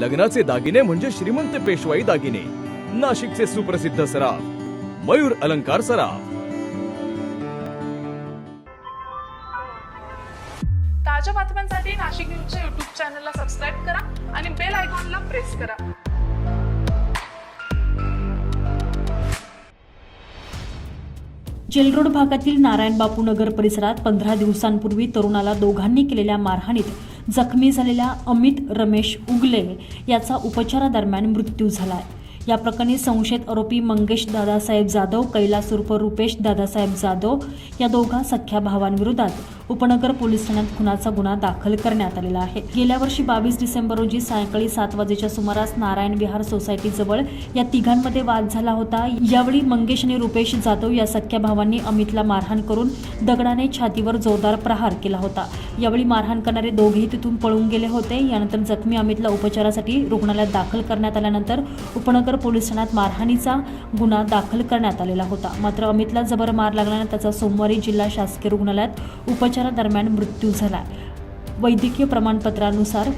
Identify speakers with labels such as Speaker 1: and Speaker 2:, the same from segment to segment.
Speaker 1: लग्नाचे दागिने म्हणजे श्रीमंत पेशवाई दागिने. नाशिकचे सुप्रसिद्ध सराफ मयूर अलंकार सराफ.
Speaker 2: ताज्या बातम्यांसाठी नाशिक न्यूजच्या युट्यूब चॅनलला सबस्क्राईब करा आणि बेल आयकॉनला प्रेस करा.
Speaker 3: जेलरोड भागातील नारायण बापू नगर परिसरात पंधरा दिवसांपूर्वी तरुणाला दोघांनी केलेल्या मारहाणीत जखमी झालेल्या अमित रमेश उगले याचा उपचारादरम्यान मृत्यू झाला आहे या प्रकरणी संशयित आरोपी मंगेश दादासाहेब जाधव कैलास उर्फ रुपेश दादासाहेब जाधव या दोघा सख्या भावांविरोधात उपनगर पोलीस ठाण्यात खुनाचा गुन्हा दाखल करण्यात आलेला आहे. गेल्या वर्षी बावीस डिसेंबर रोजी सायंकाळी सात वाजेच्या सुमारास नारायण विहार सोसायटीजवळ या तिघांमध्ये वाद झाला होता. यावेळी मंगेश आणि रुपेश जाधव या सख्या भावांनी अमितला मारहाण करून दगडाने छातीवर जोरदार प्रहार केला होता. यावेळी मारहाण करणारे दोघेही तिथून पळून गेले होते. यानंतर जखमी अमितला उपचारासाठी रुग्णालयात दाखल करण्यात आल्यानंतर उपनगर पोलीस ठाण्यात मारहाणीचा गुन्हा दाखल करण्यात आलेला होता. मात्र अमितला जबर मार लागल्याने त्याचा सोमवारी जिल्हा शासकीय रुग्णालयात उपचारादरम्यान मृत्यू झाला. वैद्यकीय प्रमाणपत्रानुसार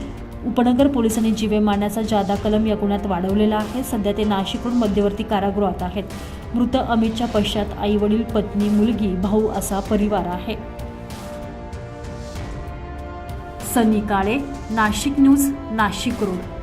Speaker 3: उपनगर पोलिसांनी जीवे मारण्याचा जादा कलम या गुन्ह्यात वाढवलेला आहे. सध्या ते नाशिकहून मध्यवर्ती कारागृहात आहेत. मृत अमितच्या पश्चात आई वडील पत्नी मुलगी भाऊ असा परिवार आहे. Sunny Kale Nashik news Nashik road.